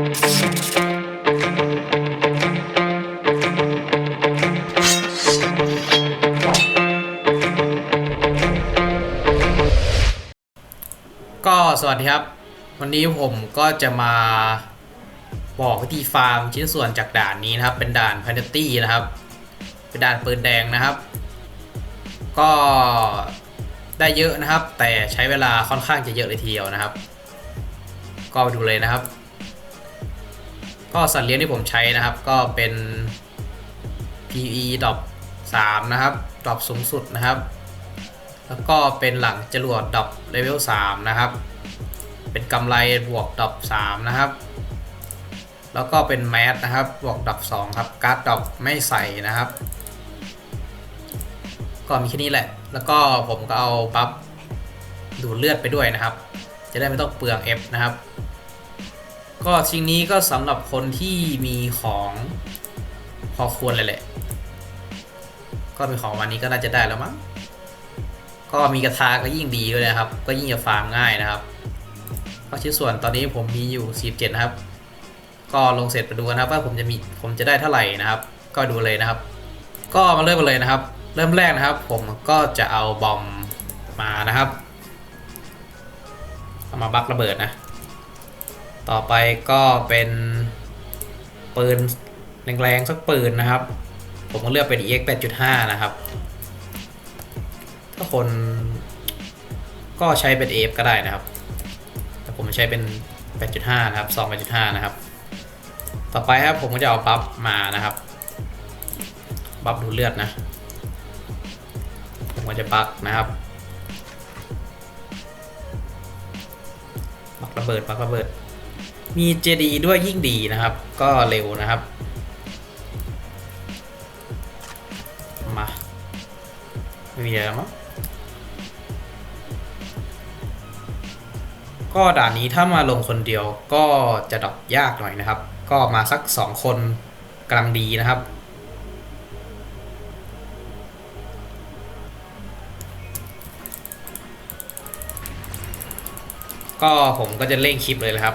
ก็สวัสดีครับ วันนี้ผมก็จะมาบอกวิธีฟาร์มชิ้นส่วนจากด่านนี้นะครับ เป็นด่านพ a นตี้นะครับ เป็นด่านปืนแดงนะครับ ก็ได้เยอะนะครับ แต่ใช้เวลาค่อนข้างจะเยอะเลยทีเดียวนะครับ ก็ไปดูเลยนะครับ ก็สัตว์เลี้ยงที่ผมใช้นะครับ ก็เป็น PE ดอป3นะครับดอปสูงสุดนะครับ แล้วก็เป็นหลังจรวดดอปเลเวล3นะครับ เป็นกำไรบวกดอป3นะครับ แล้วก็เป็นแมสนะครับ บวกดอป2ครับ การ์ดดอปไม่ใส่นะครับ ก็มีแค่นี้แหละ แล้วก็ผมก็เอาบัฟดูดเลือดไปด้วยนะครับ จะได้ไม่ต้องเปลือง F นะครับ ก็ชิ้นนี้ก็สำหรับคนที่มีของพอควรเลยแหละ ก็มีของวันนี้ก็น่าจะได้แล้วมั้ง ก็มีกระทาก็ยิ่งดีด้วยนะครับ ก็ยิ่งจะฟาร์มง่ายนะครับก็ชิ้นส่วนตอนนี้ผมมีอยู่ 47 นะครับ ก็ลงเสร็จไปดูนะครับว่าผมจะมีผมจะได้เท่าไหร่นะครับ ก็ดูเลยนะครับ ก็มาเริ่มกันเลยนะครับ เริ่มแรกนะครับ ผมก็จะเอาบอมมานะครับ เอามาบักระเบิดนะ ต่อไปก็เป็นปืนแรงๆสักปืนนะครับ ผมก็เลือกเป็น EX 8.5 นะครับ ถ้าคนก็ใช้เป็น AF ก็ได้นะครับ แต่ผมใช้เป็น 8.5 นะครับ2 8.5 นะครับ ต่อไปครับผมก็จะเอาบัฟมานะครับ บัฟดูเลือดนะ ผมก็จะบักนะครับบักระเบิดบักระเบิด มีเจดีด้วยยิ่งดีนะครับ ก็เร็วนะครับ มาไม่มีอะไรแล้วมั้งก็ด่านนี้ถ้ามาลงคนเดียวก็จะดอปยากหน่อยนะครับ ก็มาสัก2คนกำลังดีนะครับก็ผมก็จะเร่งคลิปเลยนะครับ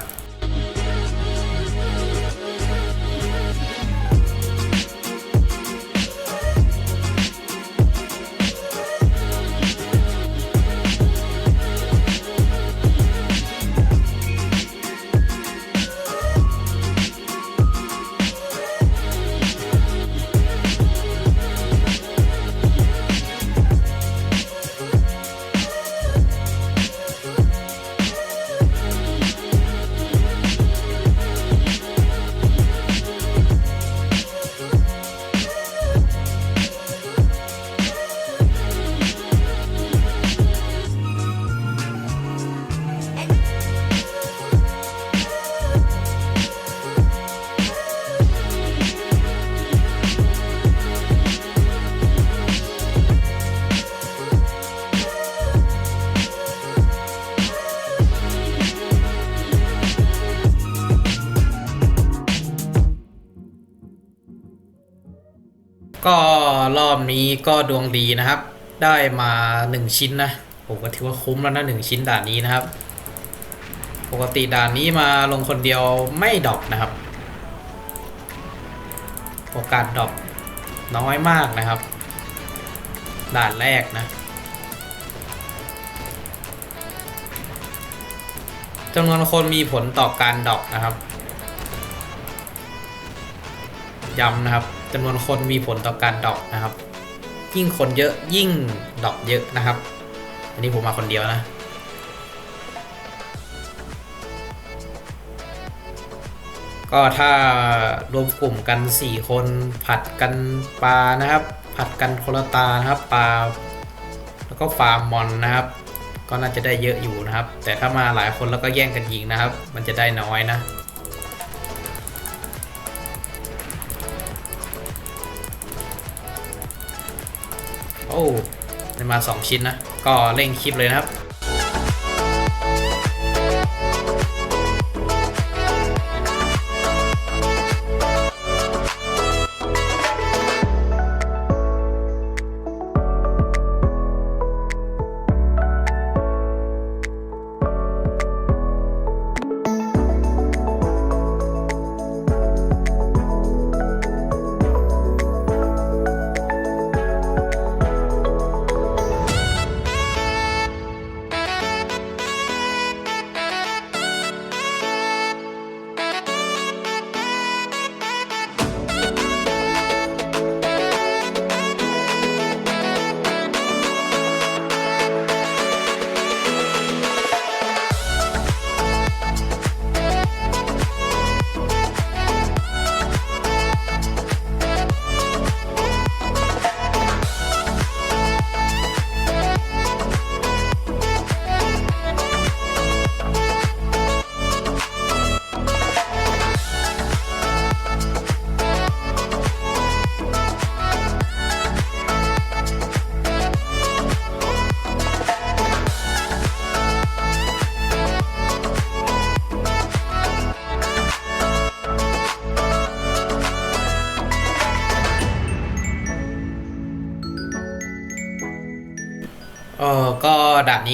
รอบนี้ก็ดวงดีนะครับ ได้มา 1 ชิ้นนะผมก็ถือว่าคุ้มแล้วนะหนึ่งชิ้นด่านนี้นะครับ ปกติด่านนี้มาลงคนเดียวไม่ดอปนะครับ โอกาสดอปน้อยมากนะครับ ด่านแรกนะจำนวนคนมีผลต่อการดอปนะครับย้ำนะครับ จำนวนคนมีผลต่อการดอปนะครับ ยิ่งคนเยอะยิ่งดอปเยอะนะครับ อันนี้ผมมาคนเดียวนะ ก็ถ้ารวมกลุ่มกัน 4 คนผัดกันปลานะครับ ผัดกันคนละตานะครับปลาแล้วก็ฟาร์มมอนนะครับ ก็น่าจะได้เยอะอยู่นะครับ แต่ถ้ามาหลายคนแล้วก็แย่งกันยิงนะครับ มันจะได้น้อยนะ อ้ได้มา 2 ชิ้นนะ ก็เร่งคลิปเลยนะครับ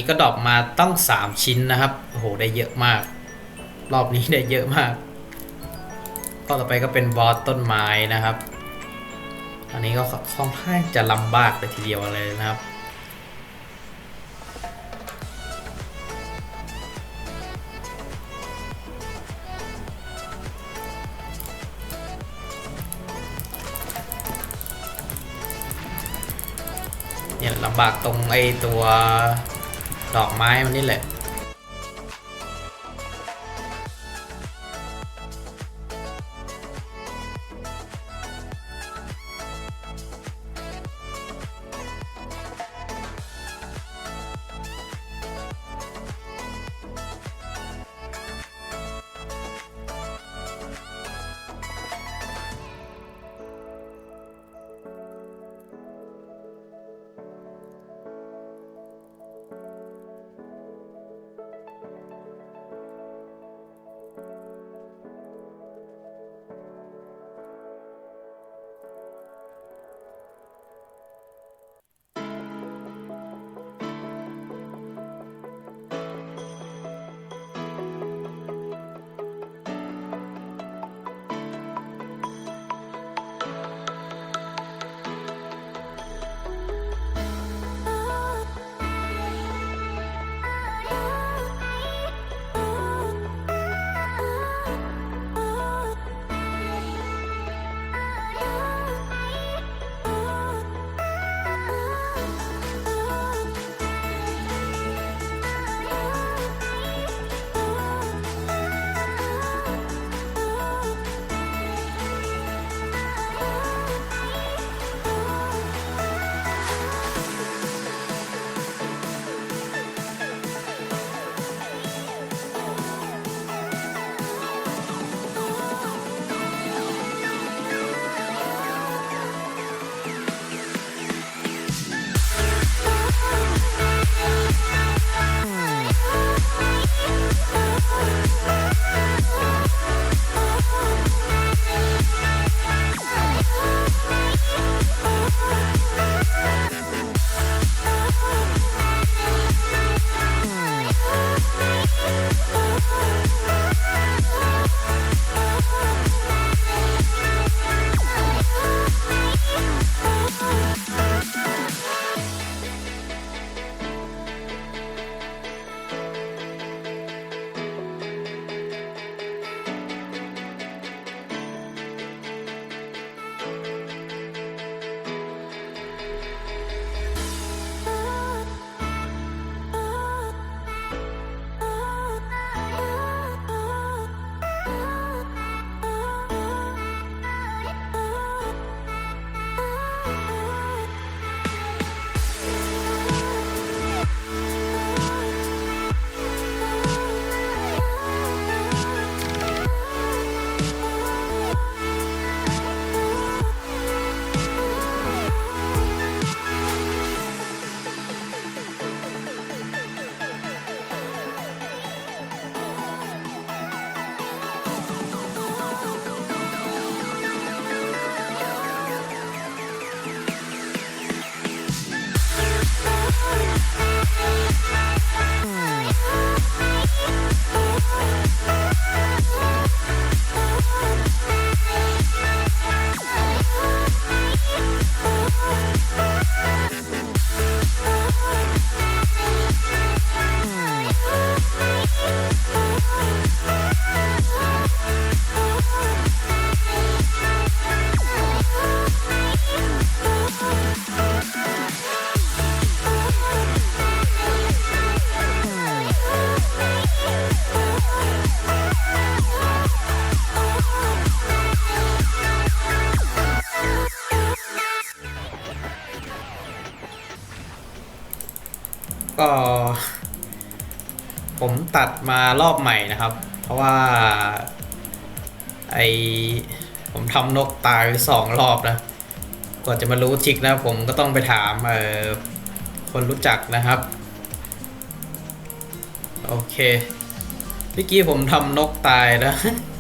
นี้ก็ดรอปมาตั้ง 3 ชิ้นนะครับ โอ้โห ได้เยอะมาก รอบนี้ได้เยอะมากก็ต่อไปก็เป็นบอสต้นไม้นะครับ อันนี้ก็ค่อนข้างจะลำบากเลยทีเดียวเลยนะครับเนี่ยลำบากตรงไอ้ตัว ดอกไม้มันนี่แหละ ก็ ผมตัดมารอบใหม่นะครับ เพราะว่าไอผมทำนกตายไปสองรอบนะกว่าจะมารู้ทิกนะผมก็ต้องไปถามเออคนรู้จักนะครับ โอเคเมื่อกี้ผมทำนกตายนะ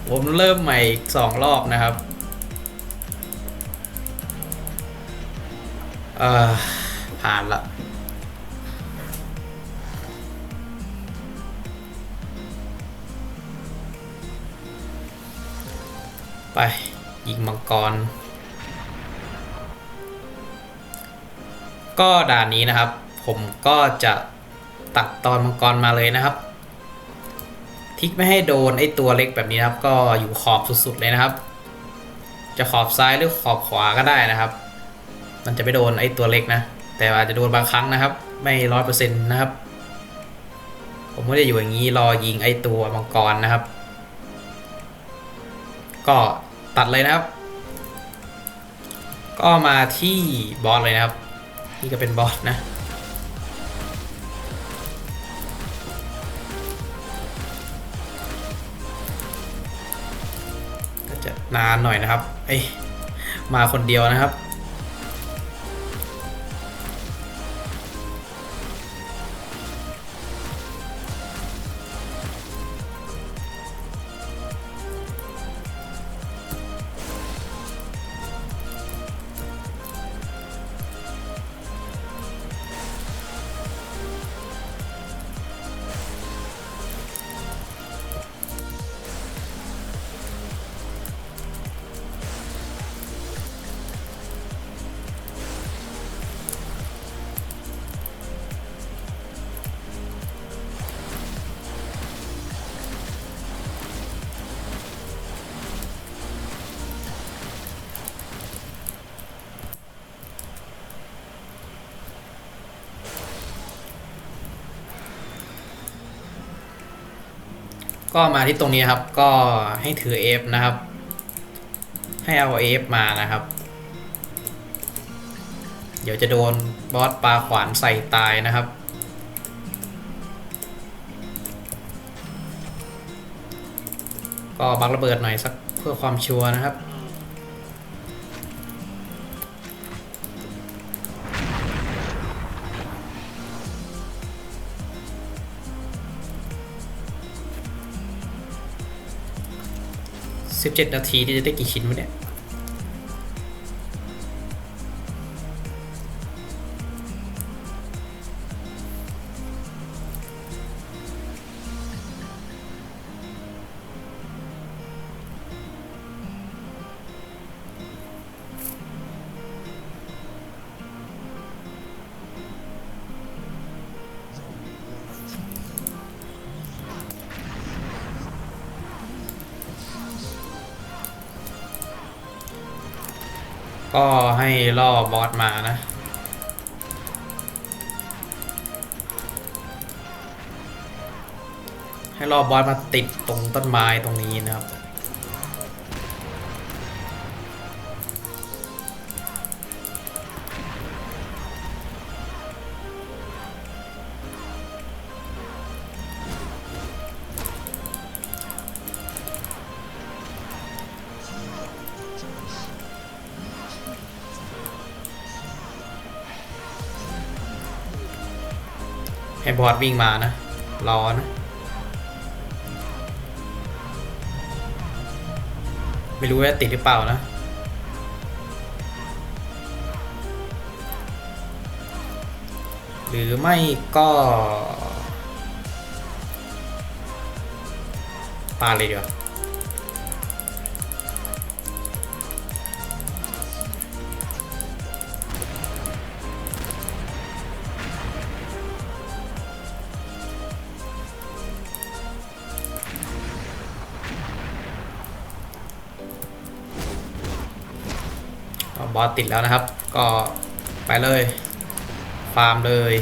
ผมเริ่มใหม่อีกสองรอบนะครับอ่อผ่านละ ไป ยิงมังกร ก็ด่านนี้นะครับ ผมก็จะตัดตอนมังกรมาเลยนะครับ ทิกไม่ให้โดนไอตัวเล็กแบบนี้นครับ ก็อยู่ขอบสุดๆเลยนะครับ จะขอบซ้ายหรือขอบขวาก็ได้นะครับ มันจะไม่โดนไอตัวเล็กนะ แต่อาจจะโดนบางครั้งนะครับ ไม่ร้อยเปอร์เซ็นต์นะครับ ผมก็จะอยู่อย่างนี้รอยิงไอตัวมังกรนะครับ ก็ตัดเลยนะครับ ก็มาที่บอสเลยนะครับ นี่ก็เป็นบอสนะ ก็จะนานหน่อยนะครับ เอ้ยมาคนเดียวนะครับ ก็มาที่ตรงนี้ครับ ก็ให้ถือ F นะครับ ให้เอา F มานะครับ เดี๋ยวจะโดนบอสปลาขวานใส่ตายนะครับ ก็บักระเบิดหน่อยสักเพื่อความชัวร์นะครับ 17 นาทีที่จะได้กี่ชิ้นวะเนี่ย ก็ให้ล่อบอสมานะ ให้ล่อบอสมาติดตรงต้นไม้ตรงนี้นะครับ ให้บอสวิ่งมานะ รอนะ ไม่รู้ว่าติดหรือเปล่านะ หรือไม่ก็ปาเลยดีกว่ บอสติดแล้วนะครับ ก็ไปเลย ฟาร์มเลย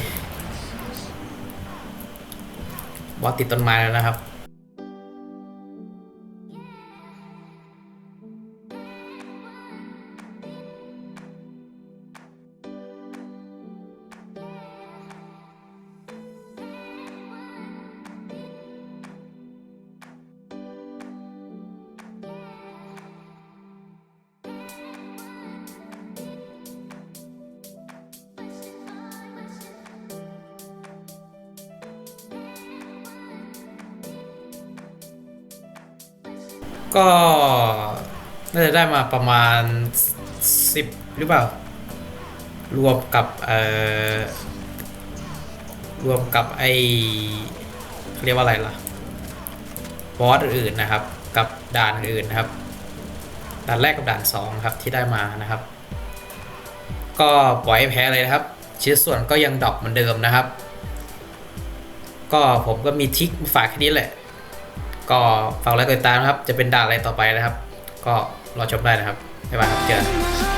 บอสติดต้นไม้แล้วนะครับ ก็น่าจะได้มาประมาณสิบหรือเปล่า รวมกับเอ่อรวมกับไอเรียกว่าอะไรล่ะ บอสอื่นๆนะครับ กับด่านอื่นนะครับ ด่านแรกกับด่านสองครับที่ได้มานะครับ ก็ปล่อยแพ้เลยนะครับ ชิ้นส่วนก็ยังดรอปเหมือนเดิมนะครับ ก็ผมก็มีทริคมาฝากแค่นี้แหละ ก็ฝากไลค์กดติดตามนะครับ จะเป็นด่านอะไรต่อไปนะครับ ก็รอชมได้นะครับบ๊ายบายครับเจอกัน